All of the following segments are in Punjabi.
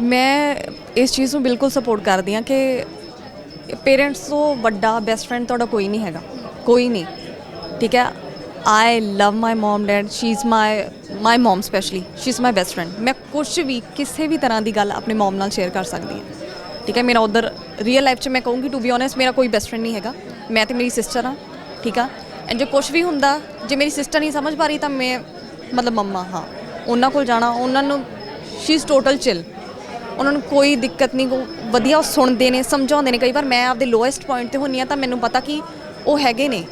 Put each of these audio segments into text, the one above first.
ਮੈਂ ਇਸ ਚੀਜ਼ ਨੂੰ ਬਿਲਕੁਲ ਸਪੋਰਟ ਕਰਦੀ ਹਾਂ ਕਿ ਪੇਰੈਂਟਸ ਤੋਂ ਵੱਡਾ ਬੈਸਟ ਫਰੈਂਡ ਤੁਹਾਡਾ ਕੋਈ ਨਹੀਂ ਹੈਗਾ। ਕੋਈ ਨਹੀਂ। ਠੀਕ ਹੈ? I love my mum dad she is my my mum specially she is my best friend ਮੈਂ ਕੁਝ ਵੀ, ਕਿਸੇ ਵੀ ਤਰ੍ਹਾਂ ਦੀ ਗੱਲ ਆਪਣੇ ਮਮ ਨਾਲ ਸ਼ੇਅਰ ਕਰ ਸਕਦੀ ਹਾਂ। ਠੀਕ ਹੈ? ਮੇਰਾ ਉਧਰ ਰੀਅਲ ਲਾਈਫ 'ਚ ਮੈਂ ਕਹੂੰਗੀ ਟੂ ਬੀ ਓਨੈਸਟ ਮੇਰਾ ਕੋਈ ਬੈਸਟ ਫਰੈਂਡ ਨਹੀਂ ਹੈਗਾ। ਮੈਂ ਤੇ ਮੇਰੀ ਸਿਸਟਰ ਹਾਂ। ਠੀਕ ਆ? ਐਂਡ ਜੇ ਕੁਝ ਵੀ ਹੁੰਦਾ, ਜੇ ਮੇਰੀ ਸਿਸਟਰ ਨਹੀਂ ਸਮਝ ਪਾ ਰਹੀ ਤਾਂ ਮੈਂ, ਮਤਲਬ ਮੰਮਾ, ਹਾਂ। ਉਹਨਾਂ ਕੋਲ ਜਾਣਾ, ਉਹਨਾਂ ਨੂੰ ਸ਼ੀ ਇਜ਼ ਟੋਟਲ ਚਿਲ ਉਹਨਾਂ ਨੂੰ ਕੋਈ ਦਿੱਕਤ ਨਹੀਂ ਕੋ ਵਧੀਆ ਉਹ ਸੁਣਦੇ ਨੇ ਸਮਝਾਉਂਦੇ ਨੇ। ਕਈ ਵਾਰ ਮੈਂ ਆਪਦੇ ਲੋਐਸਟ ਪੁਆਇੰਟ ਤੇ ਹੁੰਨੀ ਆ ਤਾਂ ਮੈਨੂੰ ਪਤਾ ਕਿ ਉਹ ਹੈਗੇ ਨੇ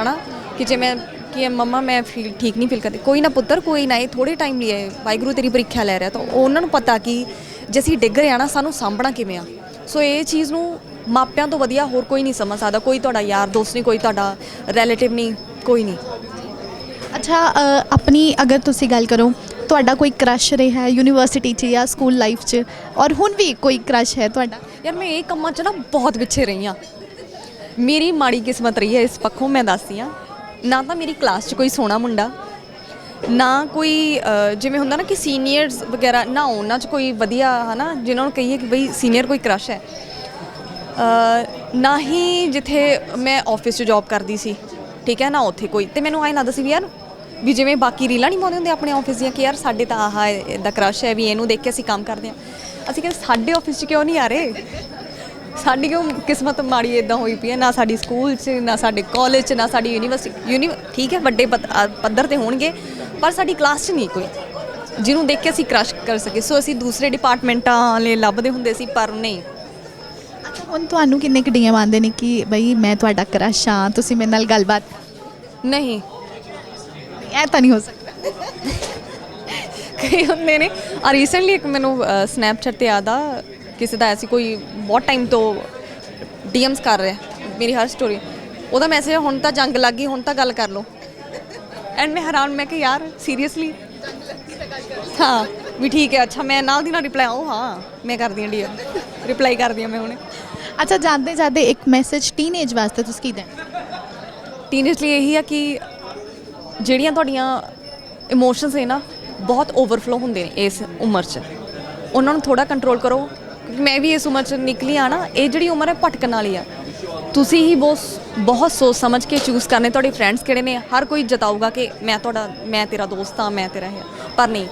ਹਨਾ? ਕਿ ਜੇ ਮੈਂ ਕਿ ਮੰਮਾ ਮੈਂ ਫੀਲ ਠੀਕ ਨਹੀਂ ਫੀਲ ਕਰਦੀ। ਕੋਈ ਨਾ ਪੁੱਤਰ ਕੋਈ ਨਾ ਇਹ ਥੋੜੇ ਟਾਈਮ ਲਈ ਹੈ ਵਾਹਿਗੁਰੂ ਤੇਰੀ ਪ੍ਰੀਖਿਆ ਲੈ ਰਿਹਾ ਤਾਂ ਉਹਨਾਂ ਨੂੰ ਪਤਾ ਕਿ ਜੇ ਅਸੀਂ ਡਿੱਗ ਰਹੇ ਆ ਨਾ ਸਾਨੂੰ ਸਾਂਭਣਾ ਕਿਵੇਂ ਆ? ਸੋ ਇਹ ਚੀਜ਼ ਨੂੰ ਮਾਪਿਆਂ ਤੋਂ ਵਧੀਆ ਹੋਰ ਕੋਈ ਨਹੀਂ ਸਮਝ ਸਕਦਾ। ਕੋਈ ਤੁਹਾਡਾ ਯਾਰ ਦੋਸਤ ਨਹੀਂ ਕੋਈ ਤੁਹਾਡਾ ਰਿਲੇਟਿਵ ਨਹੀਂ ਕੋਈ ਨਹੀਂ। ਅੱਛਾ ਅ, ਆਪਣੀ ਅਗਰ ਤੁਸੀਂ ਗੱਲ ਕਰੋ ਤੁਹਾਡਾ ਕੋਈ ਕ੍ਰਸ਼ ਰਿਹਾ ਯੂਨੀਵਰਸਿਟੀ 'ਚ ਜਾਂ ਸਕੂਲ ਲਾਈਫ 'ਚ? ਔਰ ਹੁਣ ਵੀ ਕੋਈ ਕ੍ਰਸ਼ ਹੈ ਤੁਹਾਡਾ? ਯਾਰ ਮੈਂ ਇਹ ਕੰਮਾਂ 'ਚ ਨਾ ਬਹੁਤ ਪਿੱਛੇ ਰਹੀ ਹਾਂ। ਮੇਰੀ ਮਾੜੀ ਕਿਸਮਤ ਰਹੀ ਹੈ ਇਸ ਪੱਖੋਂ, ਮੈਂ ਦੱਸਦੀ ਹਾਂ। ਨਾ ਤਾਂ ਮੇਰੀ ਕਲਾਸ 'ਚ ਕੋਈ ਸੋਹਣਾ ਮੁੰਡਾ, ਨਾ ਕੋਈ ਜਿਵੇਂ ਹੁੰਦਾ ਨਾ ਕਿ ਸੀਨੀਅਰਸ ਵਗੈਰਾ, ਨਾ ਉਹਨਾਂ 'ਚ ਕੋਈ ਵਧੀਆ, ਹਨਾ, ਜਿਨ੍ਹਾਂ ਨੂੰ ਕਹੀਏ ਕਿ ਬਈ ਸੀਨੀਅਰ ਕੋਈ ਕ੍ਰਸ਼ ਹੈ। ਨਾ ਹੀ ਜਿੱਥੇ ਮੈਂ ਆਫਿਸ 'ਚ ਜੌਬ ਕਰਦੀ ਸੀ, ਠੀਕ ਹੈ, ਨਾ ਉੱਥੇ ਕੋਈ। ਤੇ ਮੈਨੂੰ ਐਂ ਲੱਗਦਾ ਸੀ ਵੀ ਯਾਰ ਵੀ ਜਿਵੇਂ ਬਾਕੀ ਰੀਲਾਂ ਨਹੀਂ ਪਾਉਂਦੇ ਹੁੰਦੇ ਆਪਣੇ ਆਫਿਸ ਦੀਆਂ ਕਿ ਯਾਰ ਸਾਡੇ ਤਾਂ ਆਹ ਦਾ ਕ੍ਰਸ਼ ਹੈ ਵੀ ਇਹਨੂੰ ਦੇਖ ਕੇ ਅਸੀਂ ਕੰਮ ਕਰਦੇ ਹਾਂ। ਅਸੀਂ ਕਹਿੰਦੇ ਸਾਡੇ ਆਫਿਸ 'ਚ ਕਿਉਂ ਨਹੀਂ ਆ ਰਹੇ? ਸਾਡੀ ਕਿਉਂ ਕਿਸਮਤ ਮਾੜੀ ਇਦਾਂ ਹੋਈ ਪਈ ਹੈ? ਨਾ ਸਾਡੀ ਸਕੂਲ 'ਚ ਨਾ ਸਾਡੇ ਕਾਲਜ 'ਚ ਨਾ ਸਾਡੀ ਯੂਨੀਵਰਸਿਟੀ ਯੂਨੀ ਠੀਕ ਹੈ ਵੱਡੇ ਪੱਧਰ ਤੇ ਹੋਣਗੇ ਪਰ ਸਾਡੀ ਕਲਾਸ 'ਚ ਨਹੀਂ ਕੋਈ। ਜਿਹਨੂੰ ਦੇਖ ਕੇ ਅਸੀਂ ਕ੍ਰਸ਼ ਕਰ ਸਕੇ ਸੋ ਅਸੀਂ ਦੂਸਰੇ ਡਿਪਾਰਟਮੈਂਟਾਂ ਵਾਲੇ ਲੱਭਦੇ ਹੁੰਦੇ ਸੀ ਪਰ ਨਹੀਂ। ਅੱਛਾ ਹੁਣ ਤੁਹਾਨੂੰ ਕਿੰਨੇ ਕੁ ਡੀਐਮ ਆਉਂਦੇ ਨੇ ਕਿ ਬਈ ਮੈਂ ਤੁਹਾਡਾ ਕ੍ਰਸ਼ ਹਾਂ ਤੁਸੀਂ ਮੇਰੇ ਨਾਲ ਗੱਲਬਾਤ ਨਹੀਂ। ਇਹ ਤਾਂ ਨਹੀਂ ਹੋ ਸਕਦਾ। ਕਈ ਹੁੰਦੇ ਨੇ। ਆ ਰੀਸੈਂਟਲੀ ਇੱਕ ਮੈਨੂੰ ਸਨੈਪਚੈਟ ਤੇ ਆਦਾ ਕਿਸੇ ਦਾ ਐਸੀ ਕੋਈ ਬਹੁਤ ਟਾਈਮ ਤੋਂ ਡੀਐਮਸ ਕਰ ਰਿਹਾ ਮੇਰੀ ਹਰ ਸਟੋਰੀ ਉਹਦਾ ਮੈਸੇਜ ਹੁਣ ਤਾਂ ਜੰਗ ਲੱਗ ਗਈ ਹੁਣ ਤਾਂ ਗੱਲ ਕਰ ਲਓ। ਐਂਡ ਮੈਂ ਹੈਰਾਨ ਮੈਂ ਕਿ ਯਾਰ ਸੀਰੀਅਸਲੀ ਹਾਂ ਵੀ ਠੀਕ ਹੈ ਅੱਛਾ ਮੈਂ ਨਾਲ ਦੀ ਨਾਲ ਰਿਪਲਾਈ ਉਹ ਹਾਂ ਮੈਂ ਕਰਦੀ ਹਾਂ ਡੀਐਮ ਰਿਪਲਾਈ ਕਰਦੀ ਹਾਂ ਮੈਂ ਹੁਣੇ। ਅੱਛਾ ਜਾਂਦੇ ਜਾਂਦੇ ਇੱਕ ਮੈਸੇਜ ਟੀਨੇਜ ਵਾਸਤੇ ਤੁਸੀਂ ਕੀ ਦੇਣਾ? ਟੀਨੇਜ ਲਈ ਇਹੀ ਆ ਕਿ ਜਿਹੜੀਆਂ ਤੁਹਾਡੀਆਂ ਇਮੋਸ਼ਨਸ ਨੇ ਨਾ, ਬਹੁਤ ਓਵਰਫਲੋ ਹੁੰਦੇ ਨੇ ਇਸ ਉਮਰ 'ਚ। ਉਹਨਾਂ ਨੂੰ ਥੋੜਾ ਕੰਟਰੋਲ ਕਰੋ, ਕਿਉਂਕਿ ਮੈਂ ਵੀ ਇਸ ਉਮਰ 'ਚ ਨਿਕਲੀ ਆ ਨਾ, ਇਹ ਜਿਹੜੀ ਉਮਰ ਹੈ ਭਟਕਣ ਵਾਲੀ ਆ। ਤੁਸੀਂ ਹੀ ਬਹੁਤ ਬਹੁਤ ਸੋਚ ਸਮਝ ਕੇ ਚੂਜ਼ ਕਰਨੇ, ਤੁਹਾਡੇ ਫਰੈਂਡਸ ਕਿਹੜੇ ਨੇ ਹਰ ਕੋਈ ਜਤਾਊਗਾ ਕਿ ਮੈਂ ਤੁਹਾਡਾ, ਮੈਂ ਤੇਰਾ ਦੋਸਤ ਆ ਮੈਂ ਤੇਰਾ ਹੈ ਪਰ ਨਹੀਂ,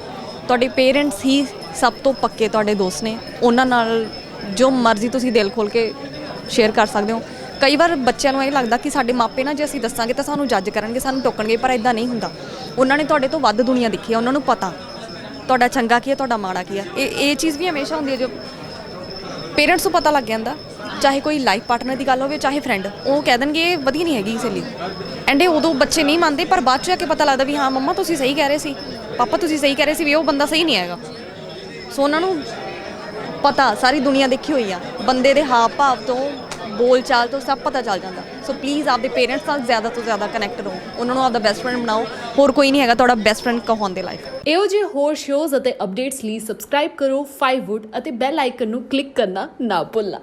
ਤੁਹਾਡੇ ਪੇਰੈਂਟਸ ਹੀ ਸਭ ਤੋਂ ਪੱਕੇ ਤੁਹਾਡੇ ਦੋਸਤ ਨੇ। ਉਹਨਾਂ ਨਾਲ ਜੋ ਮਰਜ਼ੀ ਤੁਸੀਂ ਦਿਲ ਖੋਲ ਕੇ ਸ਼ੇਅਰ ਕਰ ਸਕਦੇ ਹੋ। ਕਈ ਵਾਰ ਬੱਚਿਆਂ ਨੂੰ ਇਹ ਲੱਗਦਾ ਕਿ ਸਾਡੇ ਮਾਪੇ ਨਾ ਜੇ ਅਸੀਂ ਦੱਸਾਂਗੇ ਤਾਂ ਸਾਨੂੰ ਜੱਜ ਕਰਨਗੇ, ਸਾਨੂੰ ਟੋਕਣਗੇ, ਪਰ ਇਦਾਂ ਨਹੀਂ ਹੁੰਦਾ। ਉਹਨਾਂ ਨੇ ਤੁਹਾਡੇ ਤੋਂ ਵੱਧ ਦੁਨੀਆ ਦੇਖੀ ਹੈ ਉਹਨਾਂ ਨੂੰ ਪਤਾ। ਤੁਹਾਡਾ ਚੰਗਾ ਕੀ ਹੈ ਤੁਹਾਡਾ ਮਾੜਾ ਕੀ ਹੈ ਇਹ ਇਹ ਚੀਜ਼ ਵੀ ਹਮੇਸ਼ਾ ਹੁੰਦੀ ਹੈ ਜੋ ਪੇਰੈਂਟਸ ਨੂੰ ਪਤਾ ਲੱਗ ਜਾਂਦਾ, ਚਾਹੇ ਕੋਈ ਲਾਈਫ ਪਾਰਟਨਰ ਦੀ ਗੱਲ ਹੋਵੇ, ਚਾਹੇ ਫਰੈਂਡ ਉਹ ਕਹਿ ਦੇਣਗੇ, ਇਹ ਵਧੀਆ ਨਹੀਂ ਹੈਗੀ ਇਸੇ ਲਈ ਐਂਡ ਇਹ ਉਦੋਂ ਬੱਚੇ ਨਹੀਂ ਮੰਨਦੇ, ਪਰ ਬਾਅਦ ਚ ਜਾ ਕੇ ਪਤਾ ਲੱਗਦਾ ਵੀ ਹਾਂ, ਮੰਮਾ, ਤੁਸੀਂ ਸਹੀ ਕਹਿ ਰਹੇ ਸੀ। ਪਾਪਾ, ਤੁਸੀਂ ਸਹੀ ਕਹਿ ਰਹੇ ਸੀ ਵੀ ਉਹ ਬੰਦਾ ਸਹੀ ਨਹੀਂ ਹੈਗਾ। ਸੋ ਉਹਨਾਂ ਨੂੰ ਪਤਾ, ਸਾਰੀ ਦੁਨੀਆ ਦੇਖੀ ਹੋਈ ਆ। ਬੰਦੇ ਦੇ ਹਾਵ ਭਾਵ ਤੋਂ ਬੋਲ ਚਾਲ ਤੋਂ ਸਭ ਪਤਾ ਚੱਲ ਜਾਂਦਾ। ਸੋ ਪਲੀਜ਼ ਆਪਦੇ ਪੇਰੈਂਟਸ ਨਾਲ ਜ਼ਿਆਦਾ ਤੋਂ ਜ਼ਿਆਦਾ ਕਨੈਕਟ ਰਹੋ। ਉਹਨਾਂ ਨੂੰ ਆਪਦਾ ਬੈਸਟ ਫਰੈਂਡ ਬਣਾਓ। ਹੋਰ ਕੋਈ ਨਹੀਂ ਹੈਗਾ ਤੁਹਾਡਾ ਬੈਸਟ ਫਰੈਂਡ ਕਹਾਉਣ ਦੇ ਲਾਇਕ। ਇਹੋ ਜਿਹੇ ਹੋਰ ਸ਼ੋਜ਼ ਅਤੇ ਅਪਡੇਟਸ ਲਈ ਸਬਸਕ੍ਰਾਈਬ ਕਰੋ 5wood ਅਤੇ ਬੈਲ ਆਈਕਨ ਨੂੰ ਕਲਿੱਕ ਕਰਨਾ ਨਾ ਭੁੱਲਣਾ।